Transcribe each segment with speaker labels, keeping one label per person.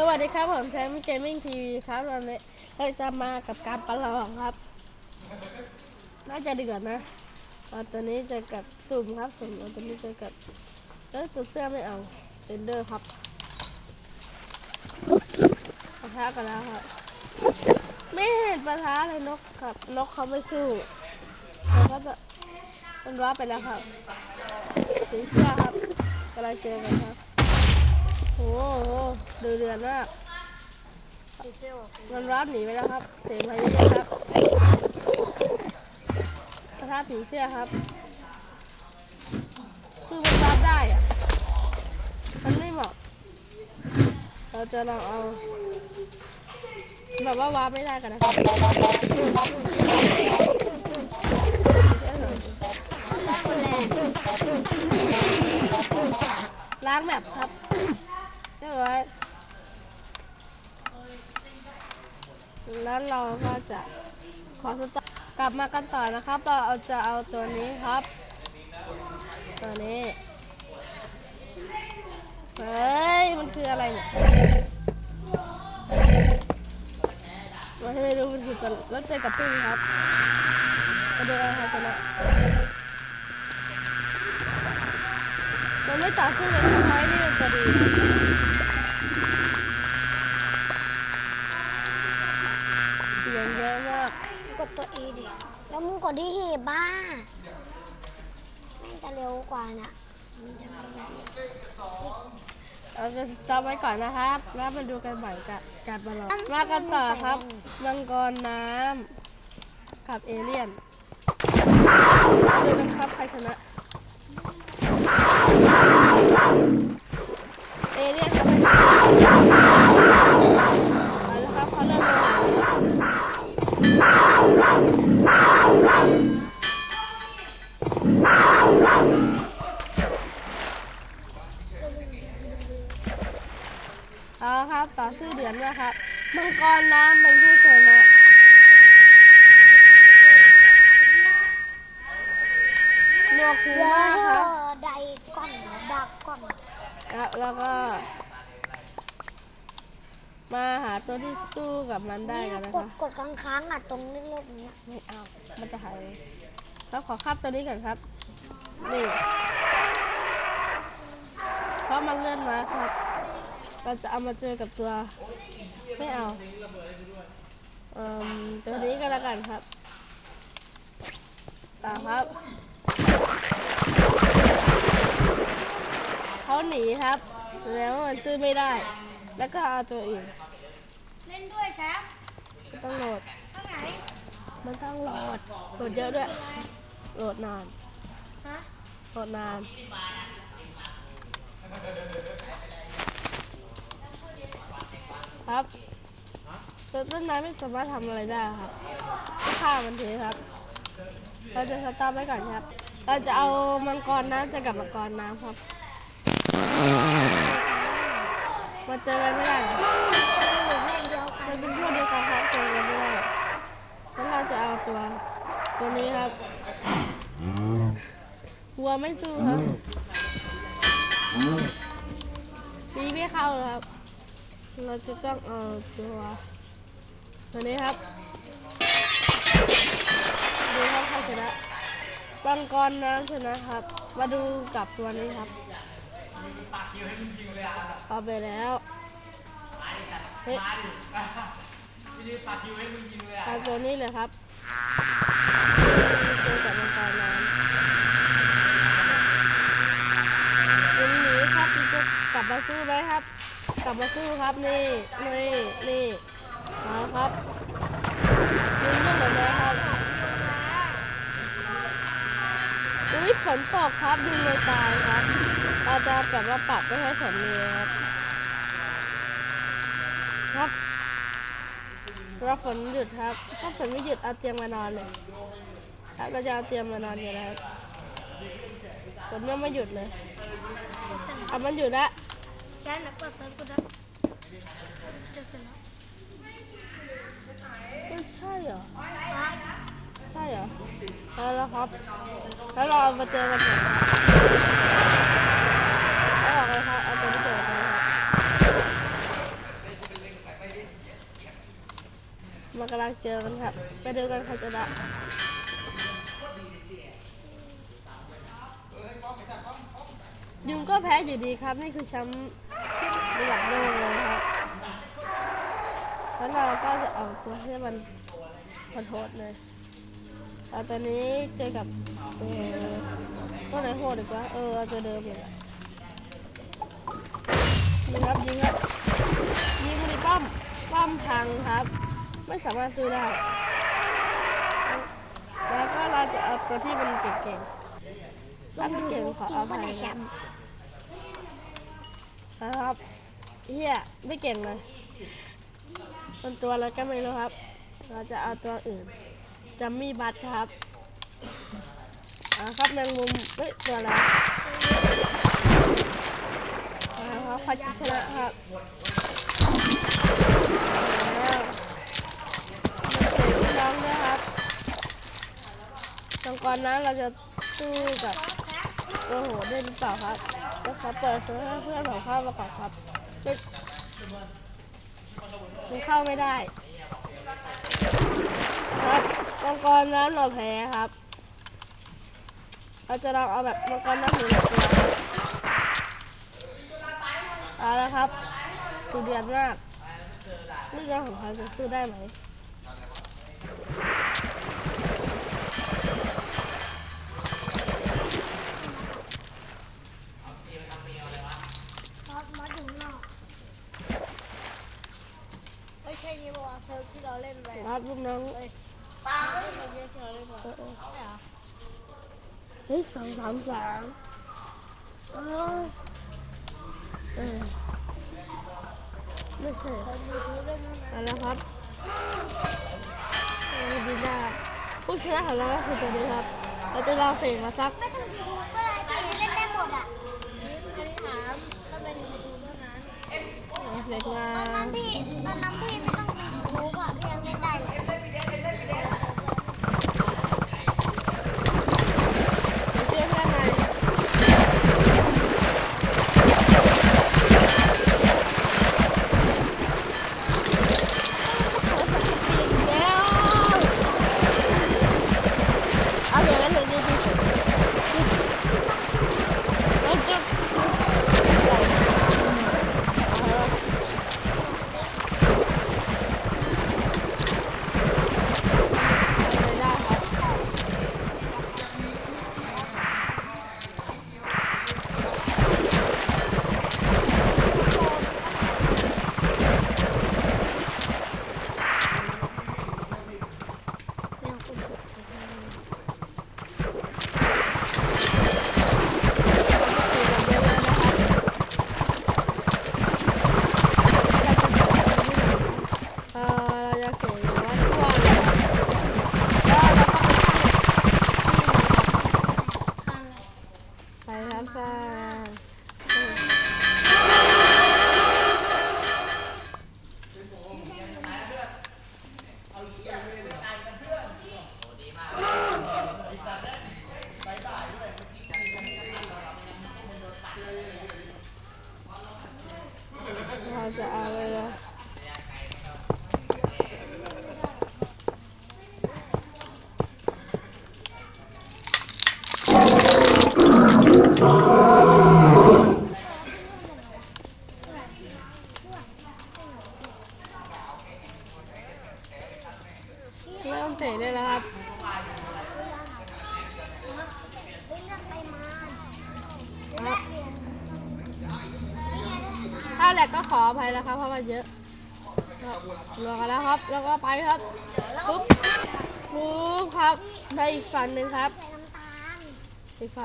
Speaker 1: สวัสดีครับ ผมแชมป์เกมมิ่งทีวีครับวันนี้เราจะมากับการประลองครับ น่าจะเดือดนะเอาตัวนี้จะกับสุ่มครับสุ่มเอาตัวนี้จะกับเออตัวเสื้อไม่เอาเรนเดอร์ครับปะทะกันแล้วครับ ไม่เห็นปะทะเลยนกครับ นกเขาไม่สู้เขาก็จะมันว่าไปแล้วครับสีเสื้อครับกำลังเจอกันครับ โอ้โหดูเดือนมากมันร้อนหนีไปแล้วครับ เสียงพายุครับสภาผีเสื้อครับ คือมันรับได้อะมันไม่เหมาะ เราจะลองเอา แบบว่าวาร์ปไม่ได้กันนะครับล้างแบบครับ เอยแล้วเราก็จะขอสต็อกลับมากันต่อนะครับ เราเอาจะเอาตัวนี้ครับ ตัวนี้เฮ้ย มันคืออะไรเนี่ยเราไม่รู้มันคือตัวแล้วเจอกับพึ่งครับมาดูอะไรชนะมันไม่ต่อสู้เลยทำไมนี่มันจะดี เสียงเยอะมาก
Speaker 2: กดตัว E ดิ แล้วมึงกดที่หีบบ้า แม่งจะเร็วกว่าน่ะมันจะไม่ดี
Speaker 1: เราจะต่อไปก่อนนะครับ แล้วมาดูกันใหม่กับการประลองมากันต่อครับ มังกรน้ำกับเอเลี่ยนมาดูกันครับใครชนะ เอเลี่ยน เดือนด้วยครับ มังกรน้ำเป็นผู้ชนะหนวกหู
Speaker 2: เดี๋ยว
Speaker 1: มาก
Speaker 2: เธ
Speaker 1: ครั
Speaker 2: อบใดก่อนดักก่อน
Speaker 1: แล้วแล้วก็ มาหาตัวที่สู้กับมันได้
Speaker 2: เนี่ย
Speaker 1: กันนะ
Speaker 2: ก
Speaker 1: ค
Speaker 2: ด
Speaker 1: รับ
Speaker 2: กดค้างๆอะตรงนี้เรื่องนี้ย
Speaker 1: ไม่เอา มันจะหายแล้วขอคาบตัวนี้ก่อนครับนี่เพราะมันเลื่อนมาครับ เราจะเอามาเจอกับตัว ไม่เอาเอ่มตัวนี้ก็แล้วกันครับต่อครับเขาหนีครับแล้วมันซื้อไม่ได้ แล้วก็เอาตัวอื่น
Speaker 2: เล่นด้วยแชมป์
Speaker 1: ก็ต้องโหลด
Speaker 2: ข้างไหน
Speaker 1: มันต้องโหลดโหลดเยอะด้วยโหลดนาน
Speaker 2: ฮะ
Speaker 1: โหลดนาน ครับตัวต้นไม้ไม่สามารถทำอะไรได้ครับก็ฆ่ามันทีครับ เราจะสตาร์ทไว้ก่อนครับ เราจะเอามังกรน้ำเจะกับมังกรน้ำครับ มาเจอกันไม่ได้เหรอ
Speaker 2: หรือแม่งเดียวกั
Speaker 1: มันนเป็นพวกเดียวกันครับเจอกันไม่ได้แล้วเราจะเอาตัวตัวนี้ครับวัวไม่สู้ครับตีไม่เข้าเลยครับ เราจะต้องเอาตัวตัวนี้ครับดูครับใครชนะบังกรน้ำชนะครับ มาดูกับตัวนี้ครับเอาไปแล้วเฮ้ยเอาตัวนี้เลยครับเจอกับมังกรน้ำยังหนีครับจะกลับมาสู้ไหมครับ ลับมาสู้ครับนี่นี่นี่มาครับยิงเรื่องหมดเลยครับอุ้ยฝนตกครับยิงเลยตายครับเราจะแบบว่าปรับไม่ให้ฝนเลยครับครับเรอฝนหยุดครับ ถ้าฝนไม่หยุดเอาเตียงมานอนเลยครับเราจะเอาเตียงมานอนอยู่แล้วครับฝนยังไม่หยุดเลยเอามันหยุดแล้ว
Speaker 2: చేయండి
Speaker 1: సరుకుదా చేస్తున్నా ใช่เหรอใช่เหรอแล้วเราครับแล้วเรามาเจอกันไหนแล้วออกเลยครับเอาตัวที่เจอกันเลยครับมันกำลังเจอกันครับ ไปดูกันใครจะได้ ยุงก็แพ้อยู่ดีครับ นี่คือแชมป์ระดับโลกเลยครับแล้วเราก็จะเอาตัวให้มันขอโทษเลยเอาตอนนี้เจอกับเออตัวไหนโหดอีกวะเออเอาตัวเดิมเลยนี่ครับยิงครับยิงในป้อมป้อมพังครับ ไม่สามารถซื้อได้ แล้วก็เราจะเอาตัวที่มันเก่งๆถ้าไม่เก่งขอเอา
Speaker 2: ปะ
Speaker 1: ไป
Speaker 2: นะ
Speaker 1: ครับเฮียไม่เก่งเลยส่วนตัวเราก็ไม่รู้ครับ เราจะเอาตัวอื่นจัมมี่บัตครับอ่าครับแมงมุมเฮ้ยตัวอะไราครับพัชนะครับแล้วมันเจ๋งน้องด้วยครับตรงก่อนนั้นเราจะสู้กับโอ้โหได้หรือเปล่าครับ ก็ขอเปิดเพื่อเพื่อนของเข้ามาก่อนครับมันเข้าไม่ได้ ครับมังกรน้ำเราแพ้ครับ เราจะลองเอาแบบมังกรน้ำหนึ่งตัวเอาละครับสุดเดือดมากนี่เรื่องของเขาจะสู้ได้ไหม
Speaker 2: เอา
Speaker 3: เซิร์ฟที่เราเล่นไป
Speaker 1: ครับลูกน้อง
Speaker 3: ปาไม่ใช่เยอะที่เราเล่นไป
Speaker 1: เออเออ
Speaker 3: ใช่เหรอ
Speaker 1: เฮ้ยสองสามสาม
Speaker 2: เออ
Speaker 1: เออไม่ใช่
Speaker 3: คนยูทูบเล่นนั่นนะ
Speaker 1: เอาละครับเออดีได้ผู้ชนะของเราก็คือตัวนี้ครับ เราจะลองเสกมาสัก
Speaker 2: ไม่ต้องดูก็ได้ที่เล่นได้หมดอะ
Speaker 3: นี่อันนี้ถามต้องเป็นยูทูบเท่านั้น
Speaker 1: เสกมา
Speaker 2: ตอนนั้นพี่ตอนนั้นพี่เล่น ได้เ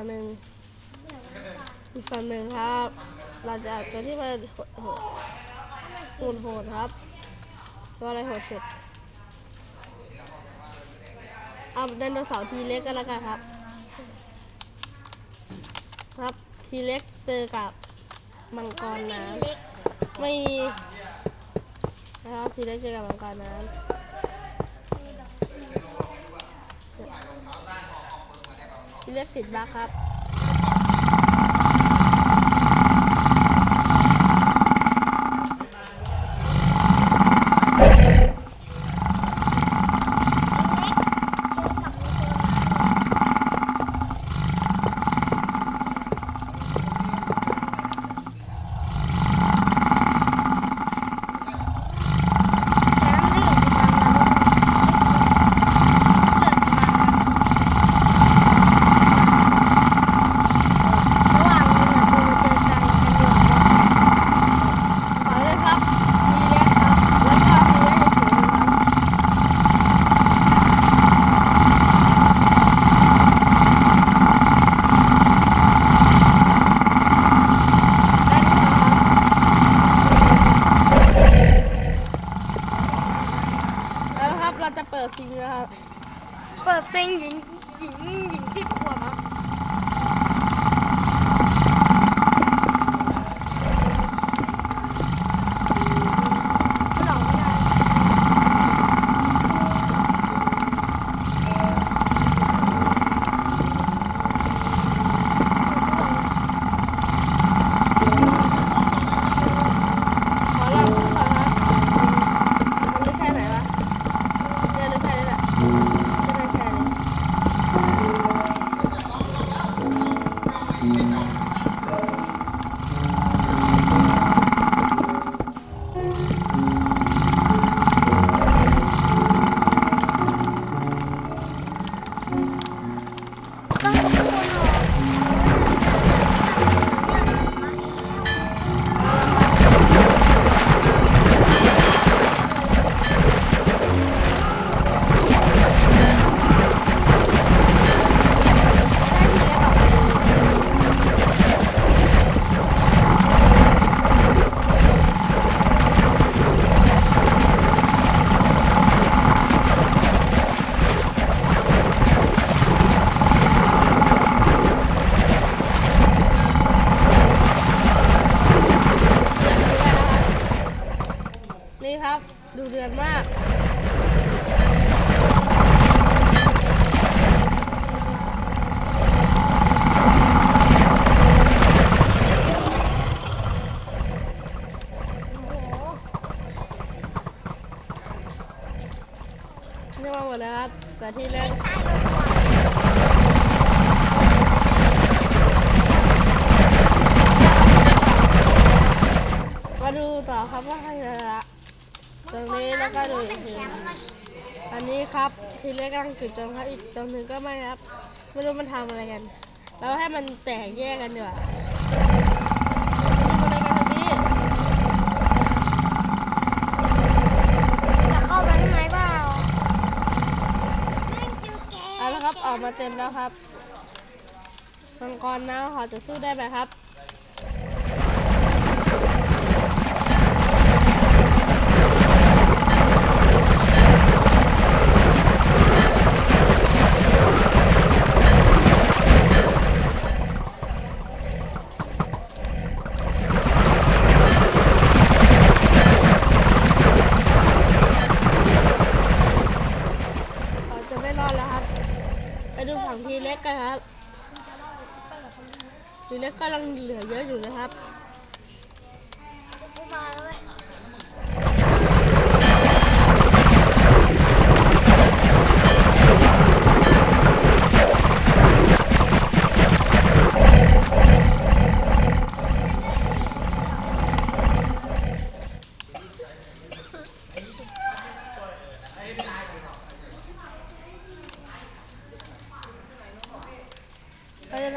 Speaker 2: ฝั่
Speaker 1: งหนึ่งอีกฝั่งหนึ่งครับ เราจะเอาตัวที่มันโหดโหดโหดครับ ตัวอะไรโหดสุด เอาไดโนเสาร์ทีเล็กก็แล้วกันครับ ครับทีเล็กเจอกับมังกรน้ำ
Speaker 2: เล็ก
Speaker 1: ไม่นะครับทีเล็กเจอกับมังกรน้ำ เลื
Speaker 2: อกติด
Speaker 1: บั๊กค
Speaker 2: รั
Speaker 1: บ นี่มาหมดแล้วครับแต่ที่แรกมาดูต่อครับว่าใครจะละตรงนี้แล้วก็ดูอีกทีอันนี้ครับทีแรกกำลังจุดจมครับอีกตรงหนึงก็ไม่ครับ ไม่รู้มันทำอะไรกัน เราให้มันแตกแยกกันดีกว่าทำอะไรกันตรงนี้
Speaker 2: จะเข้าไปข้างในเปล่าแม่งจือแก
Speaker 1: เอาละ ครับออกมาเต็มแล้วครับมังกรน้ำเขาจะสู้ได้ไหมครับเขาจะไม่รอดแล้ว ดูฝั่งทีเล็กกันครับทีเล็กก็ยังเหลือเยอะอยู่นะครับ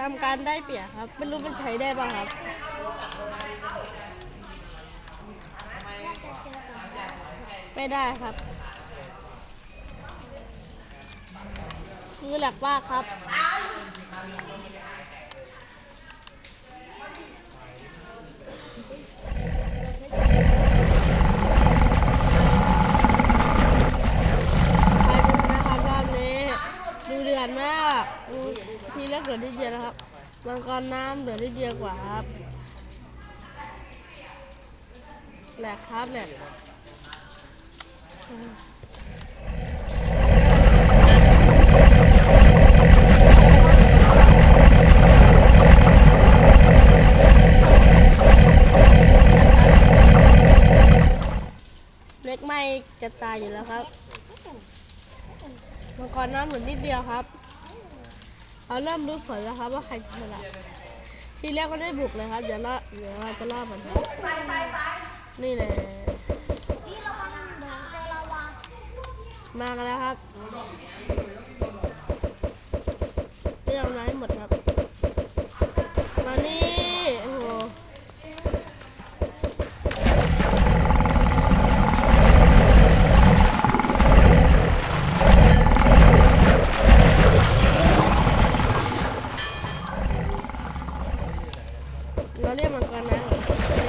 Speaker 1: ทำการได้เปรียบครับ ไม่รู้มันใช้ได้ป่ะครับไม่ได้ครับคือหลักว่าครับ ใครจะชนะครับรอบนี้ ดูเดือดมากอืม ทีแรกเหลือนิดเดียวนะครับมังกรน้ำเหลือนิดเดียวกว่าครับแหลกครับแหลกเล็กไม่จะตายอยู่แล้วครับมังกรน้ำเหลือนิดเดียวครับ เราเริ่มรู้ผลแล้วครับว่าใครชนะทีแรกก็ได้บุกเลยครับเดี๋ยวละเดี๋ยวเราจะล่ามันนี่เลย
Speaker 2: พี่ระวังเดี๋ยวจอลาวา
Speaker 1: มากันแล้วครับเรื่องไม้หมด เราเรียกมังกรนะ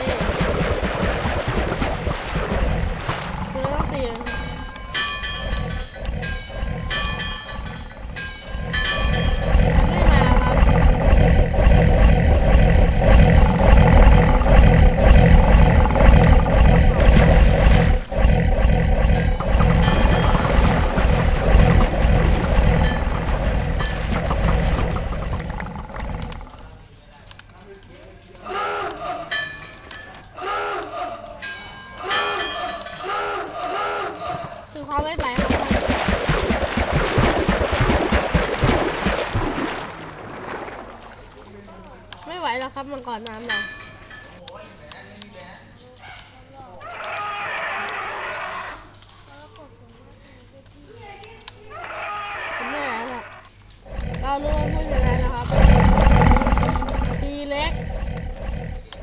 Speaker 1: กรน้ำเรา